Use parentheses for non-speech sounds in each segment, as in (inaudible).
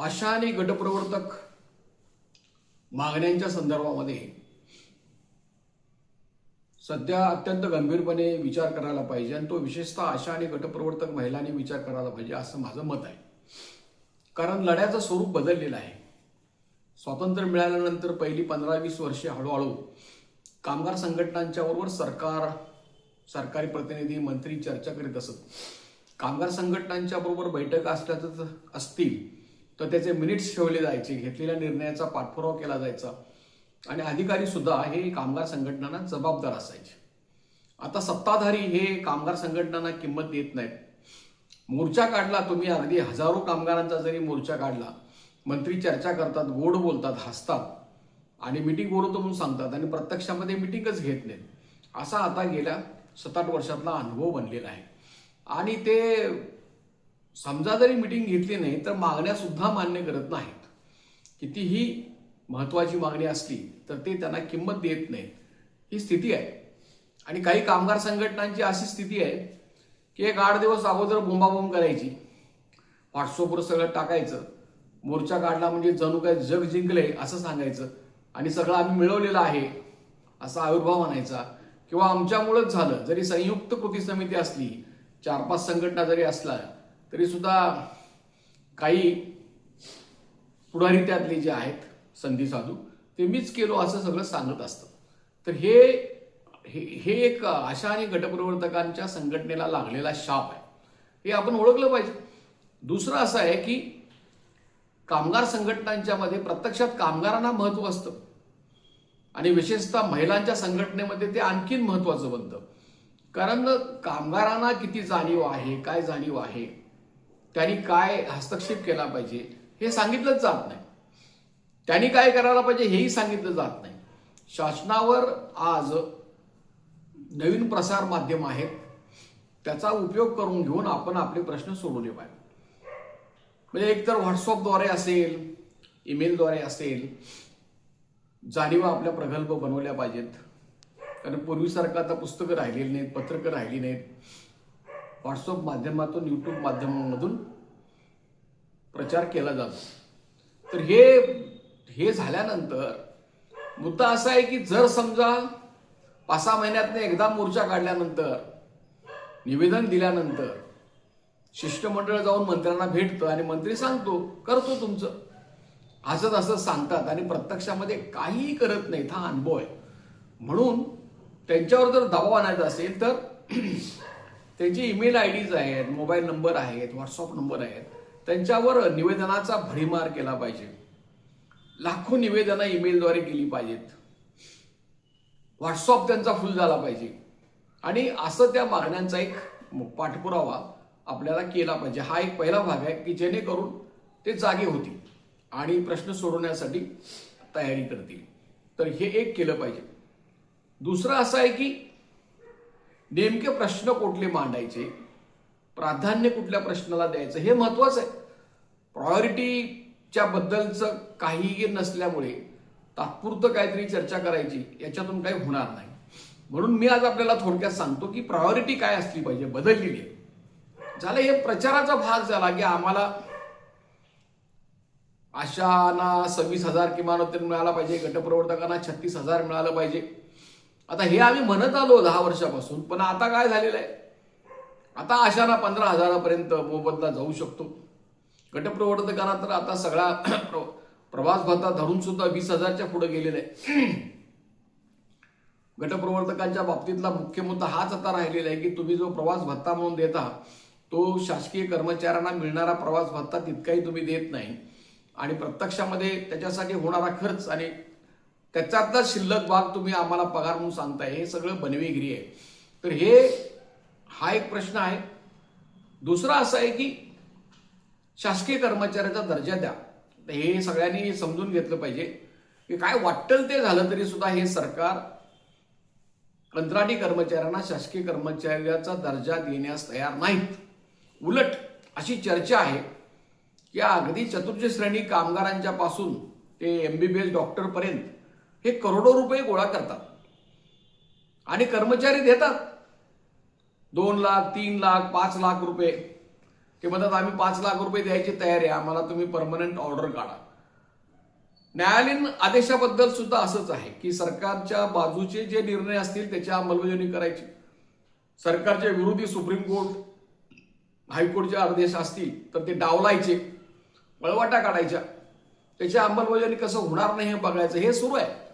आशा आणि गटप्रवर्तक मागण्यांच्या संदर्भामध्ये सध्या अत्यंत गंभीरपणे विचार करायला पाहिजे आणि तो विशेषतः आशा आणि गटप्रवर्तक महिलांनी विचार करायला पाहिजे असं माझं मत आहे. कारण लढ्याचं स्वरूप बदललेलं आहे. स्वातंत्र्य मिळाल्यानंतर पहिली पंधरा वीस वर्षे हळूहळू कामगार संघटनांच्या बरोबर सरकार सरकारी प्रतिनिधी मंत्री चर्चा करीत असत. कामगार संघटनांच्या बरोबर बैठक असल्याच असतील तर त्याचे मिनिट्स ठेवले जायचे घेतलेल्या निर्णयाचा पाठपुरावा केला जायचा. आणि अधिकारी सुद्धा हे कामगार संघटनांना जबाबदार असायचे. आता सत्ताधारी हे कामगार संघटनांना किंमत देत नाहीत. मोर्चा काढला तुम्ही अगदी हजारो कामगारांचा जरी मोर्चा काढला मंत्री चर्चा करतात गोड बोलतात हसतात आणि मिटिंग बोलवतो म्हणून सांगतात आणि प्रत्यक्षामध्ये मिटिंगच घेत नाहीत. असा आता गेल्या सात आठ वर्षातला अनुभव बनलेला आहे. आणि ते समजा जरी मिटिंग घेतली नाही तर मागण्या सुद्धा मान्य करत नाहीत. कितीही महत्वाची मागणी असली तर ते त्यांना किंमत देत नाही. ही स्थिती आहे. आणि काही कामगार संघटनांची अशी स्थिती आहे की एक आठ दिवस अगोदर बोंबाबोंब करायची. व्हॉट्सअपवर सगळं टाकायचं. मोर्चा काढला म्हणजे जणू काय जग जिंकले असं सांगायचं. आणि सगळं आम्ही मिळवलेलं आहे असा आविर्भाव आणायचा किंवा आमच्यामुळंच झालं जरी संयुक्त कृती समिती असली चार पाच संघटना जरी असला तरीसुद्धा काही पुढारी त्यातले जे आहेत संधी साधू ते मीच केलो असं सगळं सांगत असतं. तर हे हे हे एक आशा आणि गटप्रवर्तकांच्या संघटनेला लागलेला शाप आहे. हे आपण ओळखलं पाहिजे. दुसरं असं आहे की कामगार संघटनांच्या मध्ये प्रत्यक्षात कामगारांना महत्त्व असतं. आणि विशेषतः महिलांच्या संघटनेमध्ये ते आणखीन महत्वाचं बनतं. कारण कामगारांना किती जाणीव आहे काय जाणीव आहे त्यांनी काय हस्तक्षेप केला पाहिजे हे सांगितलंच जात नाही. त्यांनी काय करायला पाहिजे हेही सांगितलं जात नाही. शासनावर आज नवीन प्रसार माध्यम आहेत. त्याचा उपयोग करून घेऊन आपण आपले प्रश्न सोडवले पाहिजे. म्हणजे एकतर व्हॉट्सअपद्वारे असेल ईमेलद्वारे असेल जाणीवा आपल्या प्रगल्भ बनवल्या पाहिजेत. कारण पूर्वीसारखं आता पुस्तकं राहिलेली नाहीत पत्रकं राहिली नाहीत. व्हॉट्सअप माध्यमातून यूट्यूब माध्यमामधून प्रचार केला जातो. तर हे हे झाल्यानंतर मुद्दा असा आहे की जर समजा पाच सहा महिन्यातनं एकदा मोर्चा काढल्यानंतर निवेदन दिल्यानंतर शिष्टमंडळ जाऊन मंत्र्यांना भेटतं आणि मंत्री सांगतो करतो तुमचं. असंच असं सांगतात आणि प्रत्यक्षामध्ये काहीही करत नाहीत हा अनुभव आहे. म्हणून त्यांच्यावर जर दबाव आणायचा असेल तर त्यांची ईमेल आय डीज आहेत मोबाईल नंबर आहेत व्हॉट्सअप नंबर आहेत. त्यांच्यावर निवेदनाचा भडीमार केला पाहिजे. लाखो निवेदनं ईमेलद्वारे केली पाहिजेत. व्हॉट्सअप त्यांचा फुल झाला पाहिजे. आणि असं त्या मागण्यांचा एक पाठपुरावा आपल्याला केला पाहिजे. हा एक पहिला भाग आहे की जेणेकरून ते जागे होतील आणि प्रश्न सोडवण्यासाठी तयारी करतील. तर हे एक केलं पाहिजे. दुसरं असं आहे की नेमके प्रश्न कुठले मांडायचे? प्राधान्य कुठल्या प्रश्नाला द्यायचं? हे महत्वाचं आहे. प्रायोरिटीच्या बद्दलचं काहीही नसल्यामुळे तात्पुरतं काहीतरी चर्चा करायची याच्यातून काही होणार नाही. म्हणून मी आज आपल्याला थोडक्यात सांगतो की प्रायोरिटी काय असली पाहिजे बदललेली आहे. झालं हे प्रचाराचा भाग झाला की आम्हाला आशाना सव्वीस हजार किमान उत्तर मिळाला पाहिजे. गटप्रवर्तकांना छत्तीस हजार मिळालं पाहिजे. आता हे आम्ही म्हणत आलो दहा वर्षापासून पण आता काय झालेलं आहे? आता आशाना पंधरा हजारापर्यंत मोबदला जाऊ शकतो. गटप्रवर्तकांना तर आता सगळा प्र- (clears throat) प्रवास भत्ता धरून सुद्धा वीस हजारच्या पुढे गेलेला आहे. (clears throat) गटप्रवर्तकांच्या बाबतीतला मुख्य मुद्दा हाच आता राहिलेला आहे की तुम्ही जो प्रवास भत्ता म्हणून देता तो शासकीय कर्मचाऱ्यांना मिळणारा प्रवास भत्ता तितकाही तुम्ही देत नाही. आणि प्रत्यक्षामध्ये त्याच्यासाठी होणारा खर्च आणि त्याच्यातला शिल्लक भाग तुम्ही आम्हाला पगार म्हणून सांगताय हे सगळं बनवेगिरी आहे. तर हे हा एक प्रश्न आहे. दुसरा असा आहे की शासकीय कर्मचाऱ्याचा दर्जा द्या. हे सगळ्यांनी समजून घेतलं पाहिजे. की काय वाटतं ते झालं तरी सुद्धा हे सरकार कंत्राटी कर्मचाऱ्यांना शासकीय कर्मचाऱ्याचा दर्जा देण्यास तयार नाहीत. उलट अशी चर्चा आहे की अगदी चतुर्थ श्रेणी कामगारांच्या पासून ते बी एस डॉक्टरपर्यंत हे करोडो रुपये गोळा करतात. आणि कर्मचारी देतात. दोन लाख तीन लाख पाच लाख रुपये. ते म्हणतात आम्ही पाच लाख रुपये द्यायची तयारी आहे. आम्हाला तुम्ही परमनंट ऑर्डर काढा. न्यायालयीन आदेशाबद्दल सुद्धा असंच आहे की सरकारच्या बाजूचे जे निर्णय असतील त्याची अंमलबजावणी करायची. सरकारच्या विरोधी सुप्रीम कोर्ट हायकोर्टचे आदेश असतील तर ते डावलायचे वळवाटा काढायच्या. त्याची अंमलबजावणी कसं होणार नाही हे बघायचं. हे सुरू आहे.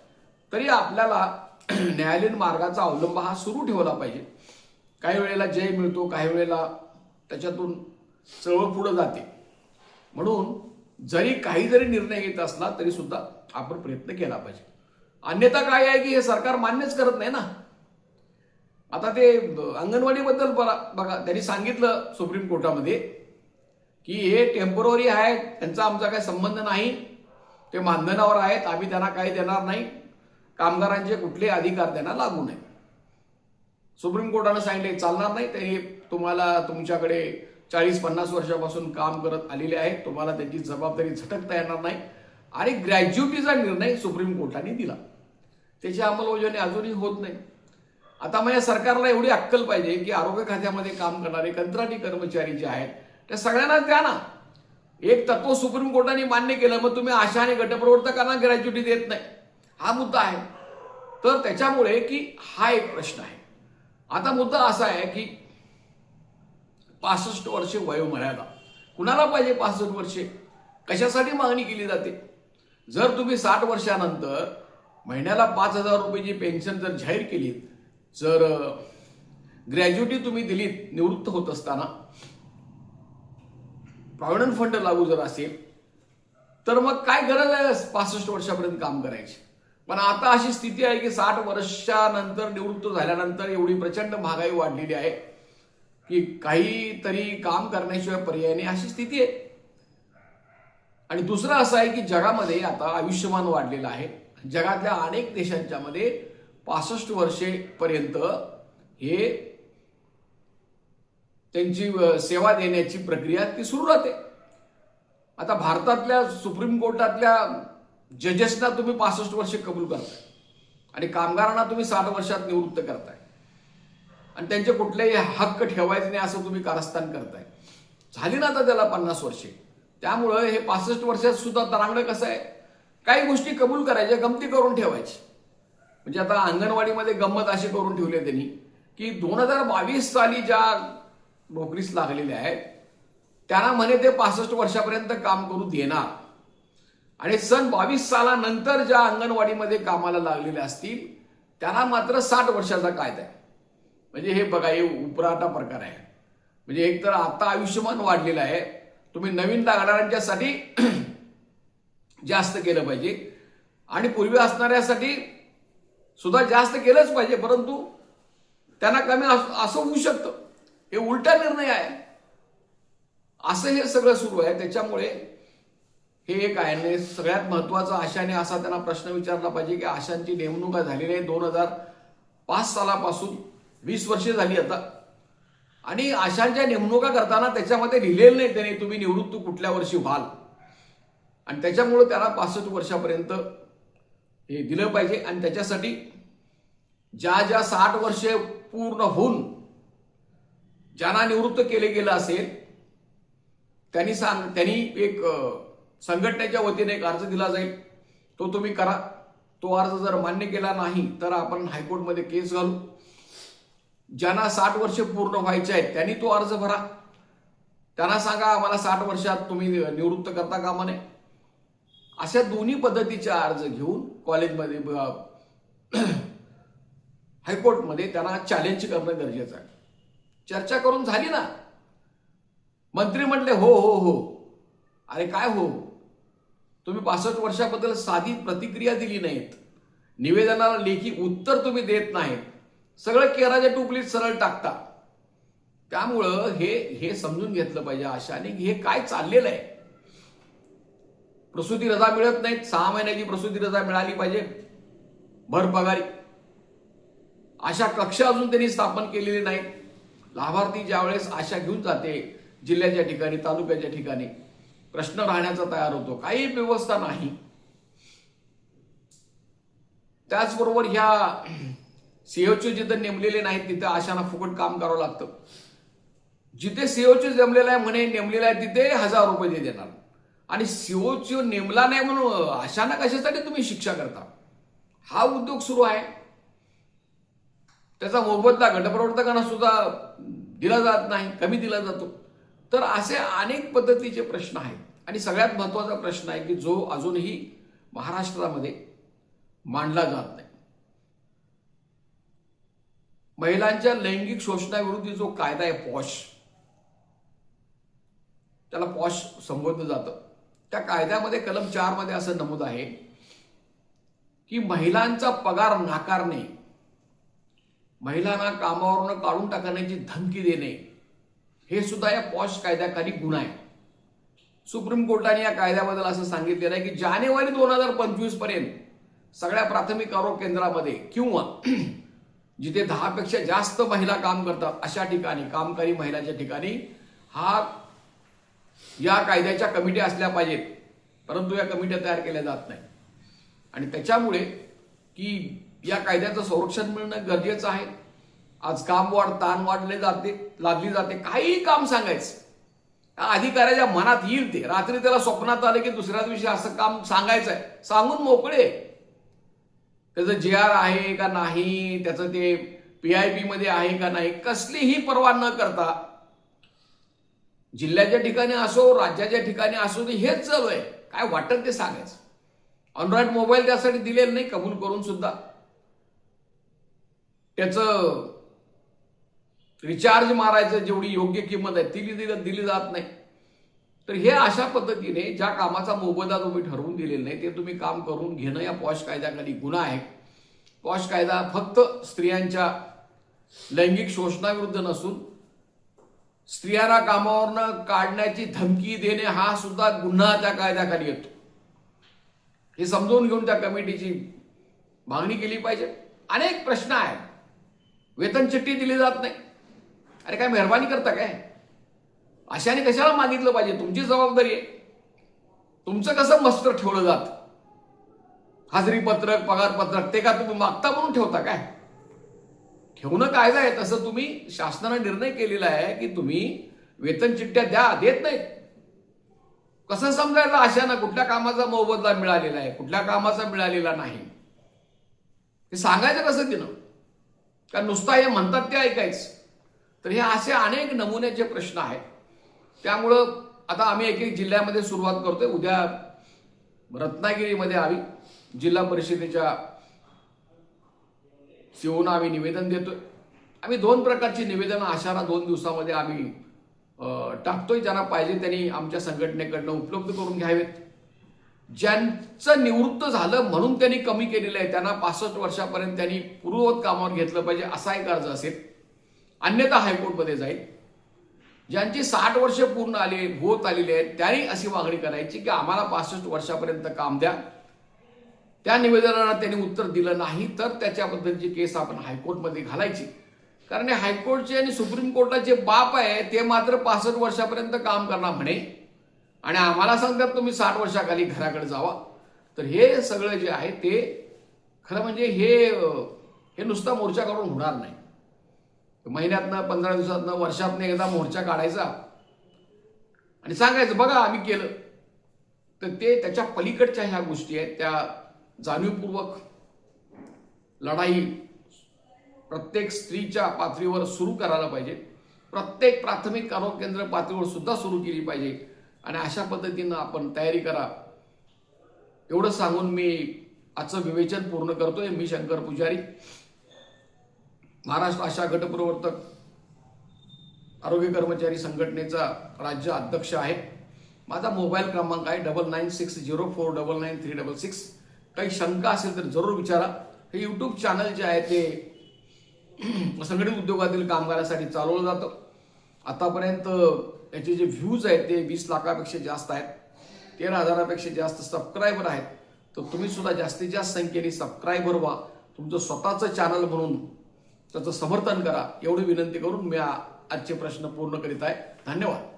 तरी आपल्याला (clears throat) न्यायालयीन मार्गाचा अवलंब हा सुरू ठेवला पाहिजे. काही वेळेला जय मिळतो काही वेळेला त्याच्यातून चळवळ पुढं जाते. म्हणून जरी काही जरी निर्णय घेत असला तरी सुद्धा आपण प्रयत्न केला पाहिजे. अन्यथा काय आहे की हे सरकार मान्यच करत नाही ना? आता ते अंगणवाडीबद्दल बरा- बघा त्यांनी सांगितलं सुप्रीम कोर्टामध्ये की हे टेंपररी आहेत त्यांचा आमचा काही संबंध नाही ते मानधनावर आहेत आम्ही त्यांना काही देणार नाही. कामगारांचे कुठले अधिकार त्यांना लागू नये. सुप्रीम कोर्टानं सांगितले चालणार नाही ते तुम्हाला तुमच्याकडे चाळीस पन्नास वर्षापासून काम करत आलेले आहेत तुम्हाला त्याची जबाबदारी झटकता येणार नाही. आणि ग्रॅज्युटीचा निर्णय सुप्रीम कोर्टाने दिला. त्याची अंमलबजावणी अजूनही होत नाही. आता मग या सरकारला एवढी अक्कल पाहिजे की आरोग्य खात्यामध्ये काम करणारे कंत्राटी कर्मचारी जे आहेत त्या सगळ्यांना द्या ना. एक तत्व सुप्रीम कोर्टाने मान्य केलं मग तुम्ही आशा आणि गटप्रवर्तकांना ग्रॅज्युटी देत नाही. हा मुद्दा आहे. तर त्याच्यामुळे की हा एक प्रश्न आहे. आता मुद्दा असा आहे की पासष्ट वर्षे वयोमर्यादा. कुणाला पाहिजे पासष्ट वर्षे? कशासाठी मागणी केली जाते? जर तुम्ही साठ वर्षानंतर महिन्याला पाच हजार रुपयाची पेन्शन जर जाहीर केलीत जर ग्रॅज्युटी तुम्ही दिलीत निवृत्त होत असताना प्रॉव्हिडंट फंड लागू जर असेल तर मग काय गरज आहे पासष्ट वर्षापर्यंत काम करायची? पण आता अशी स्थिती आहे की साठ वर्षानंतर निवृत्त झाल्यानंतर एवढी प्रचंड महागाई वाढलेली आहे की काहीतरी काम करण्याशिवाय पर्याय नाही अशी स्थिती आहे. आणि दुसरं असं आहे की जगामध्ये आता आयुष्यमान वाढलेलं आहे. जगातल्या अनेक देशांच्या मध्ये पासष्ट वर्षेपर्यंत हे त्यांची सेवा देण्याची प्रक्रिया ती सुरू राहते आता भारतातल्या सुप्रीम कोर्टातल्या जजेसना तुम्ही पासष्ट वर्ष कबूल करताय. आणि कामगारांना तुम्ही साठ वर्षात निवृत्त करताय. आणि त्यांचे कुठलेही हक्क ठेवायचे नाही असं तुम्ही कारस्थान करताय. झाली ना आता त्याला पन्नास वर्षे. त्यामुळं हे पासष्ट वर्षात सुद्धा तरांगडं कसं आहे? काही गोष्टी कबूल करायच्या गमती करून ठेवायची. म्हणजे आता अंगणवाडीमध्ये गंमत अशी करून ठेवली आहे त्यांनी की दोन हजार बावीस साली ज्या नोकरीस लागलेल्या आहेत त्यांना म्हणे ते पासष्ट वर्षापर्यंत काम करू देणार. आणि सन बावीस सालानंतर ज्या अंगणवाडीमध्ये कामाला लागलेल्या असतील त्यांना मात्र साठ वर्षाचा कायदा आहे. म्हणजे हे बघा हे उपराटा प्रकार आहे. म्हणजे एक तर आता आयुष्यमान वाढलेलं आहे. तुम्ही नवीन लागणाऱ्यांच्यासाठी (clears throat) जास्त केलं पाहिजे. आणि पूर्वी असणाऱ्यासाठी सुद्धा जास्त केलंच पाहिजे परंतु त्यांना कमी असं होऊ शकतं. हे उलटा निर्णय आहे. असं हे सगळं सुरू आहे. त्याच्यामुळे हे एक आहे. आणि सगळ्यात महत्त्वाचा आशाने असा त्यांना प्रश्न विचारला पाहिजे की आशांची नेमणुका झालेली आहे. दोन हजार पाच सालापासून वीस वर्षे झाली आता. आणि आशांच्या नेमणुका करताना त्याच्यामध्ये लिहिलेलं नाही त्याने तुम्ही निवृत्त कुठल्या वर्षी व्हाल? आणि त्याच्यामुळं त्याला पासष्ट वर्षापर्यंत हे दिलं पाहिजे. आणि त्याच्यासाठी ज्या ज्या साठ वर्षे पूर्ण होऊन ज्यांना निवृत्त केले गेलं असेल त्यांनी सांग त्यांनी एक संघटनेच्या वतीने एक अर्ज दिला जाईल. तो तुम्ही करा. तो अर्ज जर मान्य केला नाही तर आपण हायकोर्टमध्ये केस घालू. ज्यांना साठ वर्ष पूर्ण व्हायचे आहेत त्यांनी तो अर्ज भरा. त्यांना सांगा आम्हाला साठ वर्षात तुम्ही निवृत्त करता कामा नये. अशा दोन्ही पद्धतीचे अर्ज घेऊन कॉलेजमध्ये ब- हायकोर्टमध्ये त्यांना चॅलेंज करणं गरजेचं आहे. चर्चा करून झाली ना? मंत्री म्हटले हो हो हो. अरे काय हो? तुम्ही पासष्ट वर्षाबद्दल साधी प्रतिक्रिया दिली नाहीत. निवेदनाला लेखी उत्तर तुम्ही देत नाहीत. सगळं केराच्या टोपलीत सरळ टाकता. त्यामुळं हे हे समजून घेतलं पाहिजे आशाने की हे काय चाललेलं आहे. प्रसूती रजा मिळत नाहीत. सहा महिन्याची प्रसूती रजा मिळाली पाहिजे. भर पगारी. अशा कक्षा अजून त्यांनी स्थापन केलेली नाहीत. लाभार्थी ज्यावेळेस आशा घेऊन जाते जिल्ह्याच्या ठिकाणी तालुक्याच्या ठिकाणी प्रश्न राहण्याचा तयार होतो. काही व्यवस्था नाही. त्याचबरोबर ह्या सीओचे जिथं नेमलेले नाहीत तिथं आशांना फुकट काम करावं लागतं. जिथे सीओचे जमलेला आहे म्हणे नेमलेला आहे तिथे हजार रुपये दे देणार. आणि सीओची नेमला नाही म्हणून अशाना कशासाठी तुम्ही शिक्षा करता? हा उद्योग सुरू आहे. त्याचा मोबदला गटप्रवर्तकांना सुद्धा दिला जात नाही कमी दिला जातो. तर असे अनेक पद्धतीचे प्रश्न आहेत. आणि सगळ्यात महत्त्वाचा प्रश्न आहे की जो अजूनही महाराष्ट्रामध्ये मांडला जात नाही. महिलांच्या लैंगिक शोषणाविरुद्ध जो कायदा आहे पॉश त्याला पॉश संबोधलं जातं. त्या कायद्यामध्ये कलम चारमध्ये असं नमूद आहे की महिलांचा पगार नाकारणे महिलांना कामावरून काढून टाकण्याची धमकी देणे हे सुद्धा या पॉश कायद्याखाली गुन्हा आहे. सुप्रीम कोर्टाने या कायद्याबद्दल असं सांगितलेलं आहे की जानेवारी दोन हजार पंचवीसपर्यंत सगळ्या प्राथमिक आरोग्य केंद्रामध्ये किंवा (clears throat) जिथे दहापेक्षा जास्त महिला काम करतात अशा ठिकाणी कामकरी महिलाच्या ठिकाणी हा या कायद्याच्या कमिट्या असल्या पाहिजेत. परंतु या कमिट्या तयार केल्या जात नाही. आणि त्याच्यामुळे की या कायद्याचं संरक्षण मिळणं गरजेचं आहे. आज काम वाढ ताण वाढले जाते लादली जाते. काही काम सांगायचं. अधिकाऱ्याच्या मनात येईल ते. रात्री त्याला स्वप्नात आले की दुसऱ्या दिवशी असं काम सांगायचं आहे. सांगून मोकळे. त्याचं जे आर आहे का नाही त्याचं ते पी आय पी मध्ये आहे का नाही कसलीही पर्वा न करता जिल्ह्याच्या ठिकाणी असो राज्याच्या ठिकाणी असो ते हेच चालू आहे. काय वाटत ते सांगायचं? अँड्रॉइड मोबाईल त्यासाठी दिलेलं नाही कबूल करून सुद्धा. त्याचं रिचार्ज मारायचं जेवढी योग्य किंमत आहे ती दिली दिली जात नाही. तर हे अशा पद्धतीने ज्या कामाचा मोबदला तुम्ही ठरवून दिलेला नाही ते तुम्ही काम करून घेणं या पॉश कायद्याखाली गुन्हा आहे. पॉश कायदा फक्त स्त्रियांच्या लैंगिक शोषणाविरुद्ध नसून स्त्रियांना कामावरनं काढण्याची धमकी देणे हा सुद्धा गुन्हा त्या कायद्याखाली येतो. हे समजून घेऊन त्या कमिटीची मागणी केली पाहिजे. अनेक प्रश्न आहेत. वेतन चिठ्ठी दिली जात नाही. अरे काय मेहरबानी करता काय? अशाने कशाला मागितलं पाहिजे? तुमची जबाबदारी आहे. तुमचं कसं मस्त ठेवलं जात? हाजरी पत्रक पगार पत्रक ते का तुम्ही मागता म्हणून ठेवता काय? ठेवणं कायदा आहे. तसं तुम्ही शासनानं निर्णय केलेला आहे की तुम्ही वेतन चिठ्ठ्या द्या देत नाहीत. कसं समजायचं अशानं कुठल्या कामाचा मोबदला मिळालेला आहे कुठल्या कामाचा मिळालेला नाही? हे सांगायचं कसं तिनं? का नुसता हे म्हणतात ते ऐकायचं? तर हे असे अनेक नमुन्याचे प्रश्न आहेत. त्यामुळं आता आम्ही एक एक जिल्ह्यामध्ये सुरुवात करतोय. उद्या रत्नागिरीमध्ये आम्ही जिल्हा परिषदेच्या सीओना आम्ही निवेदन देतोय. आम्ही दोन प्रकारची निवेदनं अशाना दोन दिवसामध्ये आम्ही टाकतोय. ज्यांना पाहिजे त्यांनी आमच्या संघटनेकडनं उपलब्ध करून घ्यावेत. ज्यांचं निवृत्त झालं म्हणून त्यांनी कमी केलेलं आहे त्यांना पासष्ट वर्षापर्यंत त्यांनी पूर्ववत कामावर घेतलं पाहिजे असा एक अर्ज असेल. अन्यथा हायकोर्टमध्ये जाईल. ज्यांची साठ वर्ष पूर्ण आली होत आलेली आहेत त्यांनी अशी मागणी करायची की आम्हाला पासष्ट वर्षापर्यंत काम द्या. त्या निवेदनाला त्यांनी उत्तर दिलं नाही तर त्याच्याबद्दलची केस आपण हायकोर्टमध्ये घालायची. कारण हायकोर्टचे आणि सुप्रीम कोर्टाचे बाप आहे ते मात्र पासष्ट वर्षापर्यंत काम करणार म्हणे. आणि आम्हाला सांगतात तुम्ही साठ वर्षाखाली घराकडे जावा. तर हे सगळं जे आहे ते खरं म्हणजे हे हे नुसता मोर्चा काढून होणार नाही. महिन्यातनं पंधरा दिवसातनं वर्षातनं एकदा मोर्चा काढायचा. आणि सांगायचं बघा आम्ही केलं. तर ते त्याच्या पलीकडच्या ह्या गोष्टी आहेत त्या जाणीवपूर्वक लढाई प्रत्येक स्त्रीच्या पातळीवर सुरू करायला पाहिजे. प्रत्येक प्राथमिक आरोग्य केंद्र पातळीवर सुद्धा सुरू केली पाहिजे. आणि अशा पद्धतीनं आपण तयारी करा. एवढं सांगून मी आजचं विवेचन पूर्ण करतोय. मी शंकर पुजारी. महाराष्ट्र आशा गटप्रवर्तक आरोग्य कर्मचारी संघटनेचा राज्य अध्यक्ष आहे माझा मोबाईल क्रमांक आहे double nine six zero four double nine three double six. काही शंका असेल तर जरूर विचारा. हे यूट्यूब चॅनल जे आहे ते (clears throat) संघटित उद्योगातील कामगारासाठी चालवलं जातं. आतापर्यंत याचे जे व्ह्यूज आहेत ते वीस लाखापेक्षा जास्त आहेत. तेरा हजारापेक्षा जास्त सबस्क्रायबर आहेत. तर तुम्ही सुद्धा जास्तीत जास्त संख्येने सबस्क्रायबर व्हा. तुमचं स्वतःचं चॅनल म्हणून त्याचं समर्थन करा. एवढी विनंती करून मी आजचे प्रश्न पूर्ण करीत आहे. धन्यवाद.